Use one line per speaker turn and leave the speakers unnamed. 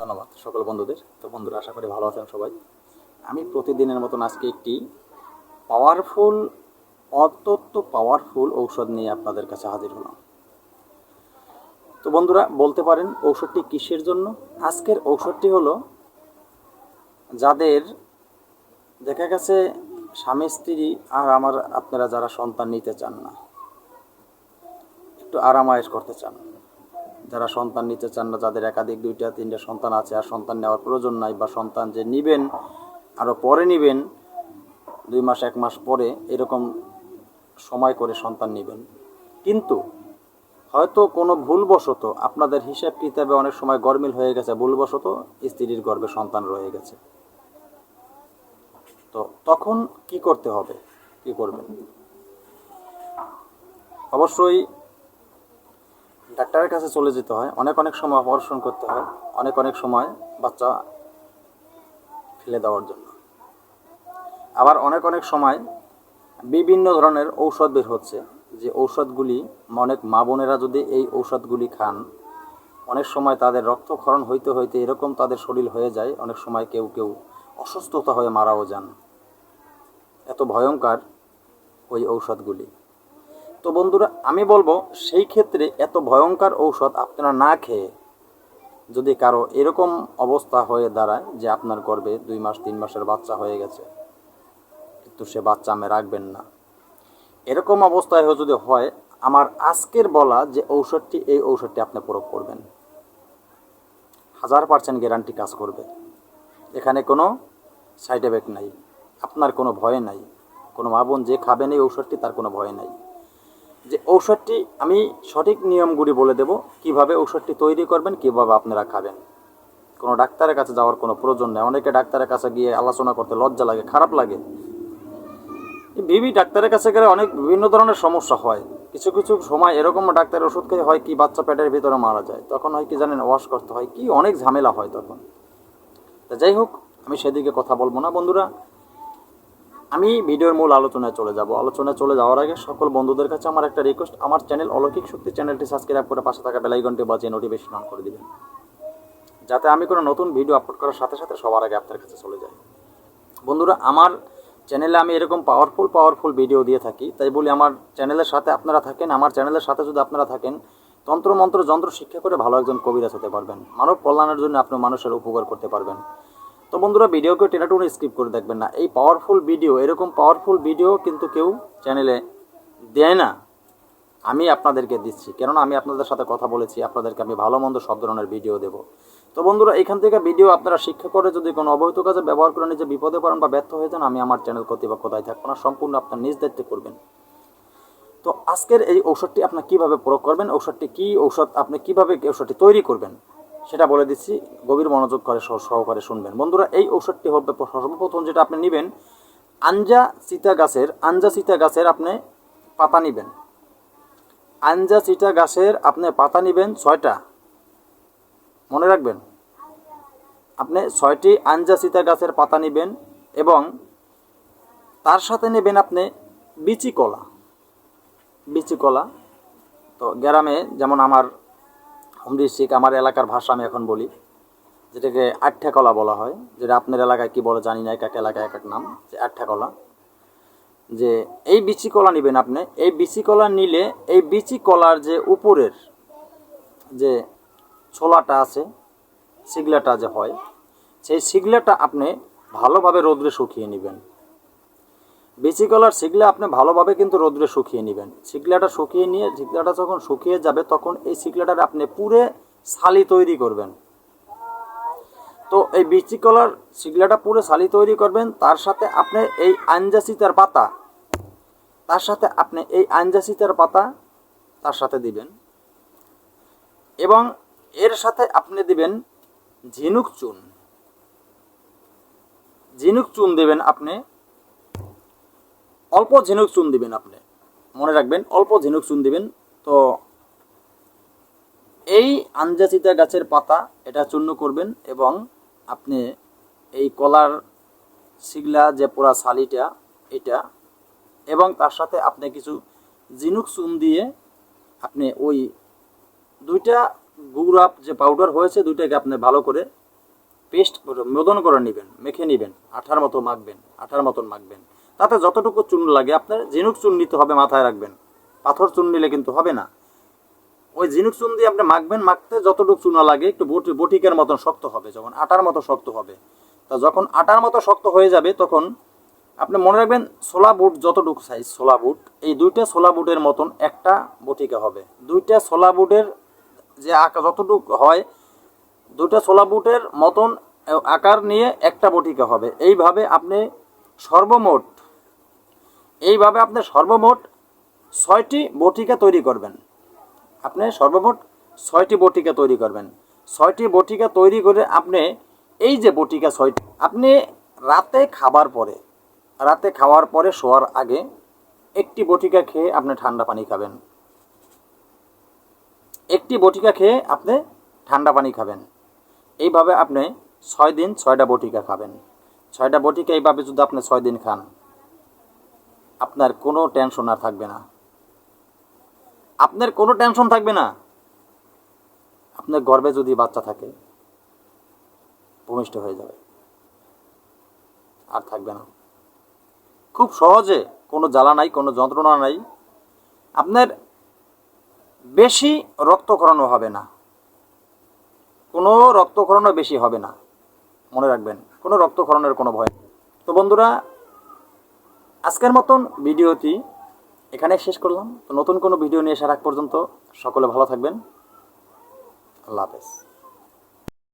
ধন্যবাদ সকল বন্ধুদের। তো বন্ধুরা, আশা করি ভালো আছেন সবাই। আমি প্রতিদিনের মতন আজকে একটি পাওয়ারফুল অত্যন্ত পাওয়ারফুল ঔষধ নিয়ে আপনাদের কাছে হাজির হলাম। তো বন্ধুরা, বলতে পারেন ঔষধটি কিসের জন্য? আজকের ঔষধটি হলো যাদের দেখা গেছে স্বামী, স্ত্রী আর আমার আপনারা যারা সন্তান নিতে চান না, একটু আরামায়েশ করতে চান। যারা সন্তান নিতে চান না, যাদের একাধিক দুইটা, তিনটা সন্তান আছে আর সন্তান নেওয়ার প্রয়োজন নাই বা সন্তান যে নিবেন আরও পরে নিবেন, দুই মাস, এক মাস পরে এরকম সময় করে সন্তান নেবেন। কিন্তু হয়তো কোনো ভুলবশত আপনাদের হিসাব কিতাবে অনেক সময় গরমিল হয়ে গেছে, ভুলবশত স্ত্রীর গর্ভে সন্তান রয়ে গেছে। তো তখন কি করতে হবে? কি করবেন? অবশ্যই ডাক্তারের কাছে চলে যেতে হয়। অনেক অনেক সময় অপারেশন করতে হয়। অনেক অনেক সময় বাচ্চা ফেলে দেওয়ার জন্য। আবার অনেক অনেক সময় বিভিন্ন ধরনের ঔষধ বের হচ্ছে। যে ঔষধগুলি অনেক মা বোনেরা যদি এই ঔষধগুলি খান, অনেক সময় তাদের রক্তক্ষরণ হইতে হইতে এরকম তাদের শরীর হয়ে যায়। অনেক সময় কেউ কেউ অসুস্থতা হয়ে মারাও যান। এত ভয়ঙ্কর ওই ঔষধগুলি। তো বন্ধুরা, আমি বলব সেই ক্ষেত্রে এত ভয়ঙ্কর ঔষধ আপনারা না খেয়ে যদি কারও এরকম অবস্থা হয়ে দাঁড়ায় যে আপনার গর্ভে দুই মাস, তিন মাসের বাচ্চা হয়ে গেছে, কিন্তু সে বাচ্চা আমি রাখবেন না। এরকম অবস্থায় যদি হয়, আমার আজকের বলা যে ঔষধটি, এই ঔষধটি আপনি প্রয়োগ করবেন। হাজার পার্সেন্ট গ্যারান্টি কাজ করবে। এখানে কোনো সাইড এফেক্ট নাই, আপনার কোনো ভয় নাই, কোনো মা বোন যে খাবেন এই ঔষধটি, তার কোনো ভয় নাই। যে ঔষধটি আমি সঠিক নিয়মগুলি বলে দেব, কীভাবে ঔষধটি তৈরি করবেন, কীভাবে আপনারা খাবেন। কোনো ডাক্তারের কাছে যাওয়ার কোনো প্রয়োজন নেই। অনেকে ডাক্তারের কাছে গিয়ে আলোচনা করতে লজ্জা লাগে, খারাপ লাগে। ভিভি ডাক্তারের কাছে গেলে অনেক বিভিন্ন ধরনের সমস্যা হয়। কিছু কিছু সময় এরকম ডাক্তারের ওষুধ খেয়ে হয় কি বাচ্চা পেটের ভিতরে মারা যায়, তখন হয় কি জানেন, ওয়াশ করতে হয়, কি অনেক ঝামেলা হয় তখন। যাই হোক, আমি সেদিকে কথা বলব না, বন্ধুরা। আমি ভিডিওর মূল আলোচনায় চলে যাব। আলোচনায় চলে যাওয়ার আগে সকল বন্ধুদের কাছে আমার একটা রিকোয়েস্ট আমার চ্যানেল অলৌকিক শক্তি চ্যানেলটি সাবস্ক্রাইব করে পাশে থাকা বেলাইকনটি বাজিয়ে নোটিফিকেশন অন করে দিবেন। যাতে আমি কোনো নতুন ভিডিও আপলোড করার সাথে সাথে সবার আগে আপনার কাছে চলে যায়। বন্ধুরা, আমার চ্যানেলে আমি এরকম পাওয়ারফুল পাওয়ারফুল ভিডিও দিয়ে থাকি। তাই বলি, আমার চ্যানেলের সাথে আপনারা থাকেন, আমার চ্যানেলের সাথে যদি আপনারা থাকেন তন্ত্র মন্ত্র যন্ত্র, শিক্ষা করে ভালো একজন কবিরাজ হতে পারবেন। মানব কল্যাণের জন্য আপনি মানুষের উপকার করতে পারবেন। তো বন্ধুরা ভিডিওকে টেনাটুনে স্কিপ করে দেখবেন না। এই পাওয়ারফুল ভিডিও এরকম পাওয়ারফুল ভিডিও কিন্তু কেউ চ্যানেলে দেয় না। আমি আপনাদেরকে দিচ্ছি, কেননা আমি আপনাদের সাথে কথা বলেছি, আপনাদেরকে আমি ভালো মন্দ সব ধরনের ভিডিও দেব। তো বন্ধুরা, এখান থেকে ভিডিও আপনারা শিক্ষা করে যদি কোনো অবৈধ কাজে ব্যবহার করে নিজে বিপদে পড়েন বা ব্যর্থ হয়ে যান, আমি আমার চ্যানেল কর্তৃপক্ষ দায়ী থাকব না, সম্পূর্ণ আপনার নিজ দায়িত্বে করবেন। তো আজকের এই ঔষধটি আপনি কীভাবে প্রয়োগ করবেন, ঔষধটি কি ঔষধ, আপনি কীভাবে ঔষধটি তৈরি করবেন? সেটা বলে দিচ্ছি, গভীর মনোযোগ করে সহকারে শুনবেন। বন্ধুরা, এই ঔষধটি হবে সর্বপ্রথম যেটা আপনি নেবেন, আঞ্জা চিতা গাছের, আঞ্জা চিতা গাছের আপনি পাতা নেবেন। আঞ্জা চিটা গাছের আপনি পাতা নেবেন ছয়টা। মনে রাখবেন? আপনি ছয়টি আঞ্জা চিতা গাছের পাতা নেবেন এবং তার সাথে নেবেন আপনি বিচি কলা। বিচি কলা। তো গ্রামে যেমন আমার হোম ডিস্ট্রিক্ট, আমার এলাকার ভাষা আমি এখন বলি, যেটাকে আটঠা কলা বলা হয়, যেটা আপনার এলাকায় কি বলে জানি না, এক এক এলাকায় এক এক নাম, যে আটঠা কলা যে এই বিচি কলা নেবেন আপনি, এই বিচি কলা নিলে এই বিচি কলার যে উপরের যে ছোলাটা আছে, সিগলাটা যে হয়, সেই সিগলাটা আপনি ভালোভাবে রোদ্রে শুকিয়ে নেবেন। বিচি কলার সিগলা আপনি ভালোভাবে কিন্তু রোদ্রে শুকিয়ে নেবেন। সিগলাটা শুকিয়ে নিয়ে সিগলাটা যখন শুকিয়ে যাবে, তখন এই সিগলাটার আপনি পুরে ছালি তৈরি করবেন। তো এই বিচি কলার সিগলাটা পুরো ছালি তৈরি করবেন, তার সাথে আপনি এই আঞ্জাসিতার পাতা, তার সাথে আপনি এই আঞ্জাসিতার পাতা তার সাথে দিবেন। এবং এর সাথে আপনি দিবেন ঝিনুক চুন। ঝিনুক চুন দেবেন আপনি। অল্প ঝিনুক চুন দিবেন আপনি। মনে রাখবেন, অল্প ঝিনুক চুন দিবেন। তো এই আঞ্জাচিতা গাছের পাতা এটা চূর্ণ করবেন এবং আপনি এই কলার শিগলা যে পোড়া শালিটা, এটা এবং তার সাথে আপনি কিছু জিনুক চুন দিয়ে আপনি ওই দুইটা গুড়াপ যে পাউডার হয়েছে দুইটাকে আপনি ভালো করে পেস্ট করে মোদন করে নেবেন, মেখে নেবেন, আঠার মতো মাখবেন, আঠার মতন মাখবেন। তাতে যতটুকু চুন লাগে, আপনার ঝিনুক চুন নিতে হবে মাথায় রাখবেন। পাথর চুন নিলে কিন্তু হবে না। ওই ঝিনুক চুন দিয়ে আপনি মাখবেন, মাখতে যতটুকু চুনা লাগে, একটু বটি বটিকের মতন শক্ত হবে, যখন আটার মতো শক্ত হবে। তা যখন আটার মতো শক্ত হয়ে যাবে, তখন আপনি মনে রাখবেন ছোলা বুট যতটুকু সাইজ ছোলা বুট, এই দুইটা ছোলা বুটের মতন একটা বটিকা হবে। দুইটা ছোলা বুটের যে আকার যতটুকু হয়, দুইটা ছোলা বুটের মতন আকার নিয়ে একটা বটিকা হবে। এইভাবে আপনি সর্বমোট এইভাবে আপনি সর্বমোট ছয়টি বটিকা তৈরি করবেন। আপনি সর্বমোট ছয়টি বটিকা তৈরি করবেন। ছয়টি বটিকা তৈরি করে আপনি এই যে বটিকা ছয়টি আপনি রাতে খাবার পরে, রাতে খাওয়ার পরে শোয়ার আগে একটি বটিকা খেয়ে আপনি ঠান্ডা পানি খাবেন। একটি বটিকা খেয়ে আপনি ঠান্ডা পানি খাবেন। এইভাবে আপনি ছয় দিন ছয়টা বটিকা খাবেন। ছয়টা বটিকা এইভাবে যদি আপনি ছয় দিন খান আপনার কোনো টেনশন আর থাকবে না। আপনার কোনো টেনশন থাকবে না। আপনার গর্বে যদি বাচ্চা থাকে, ভূমিষ্ঠ হয়ে যাবে। আর থাকবে না। খুব সহজে কোনো জ্বালা নাই, কোনো যন্ত্রণা নাই। আপনার বেশি রক্তক্ষরণও হবে না। কোনো রক্তক্ষরণও বেশি হবে না। মনে রাখবেন, কোনো রক্তক্ষরণের কোনো ভয় তো বন্ধুরা আজকের মতন ভিডিওটি এখানে শেষ করলাম। তো নতুন কোনো ভিডিও নিয়ে আসার আগ পর্যন্ত সকলে ভালো থাকবেন। আল্লাহ হাফেজ।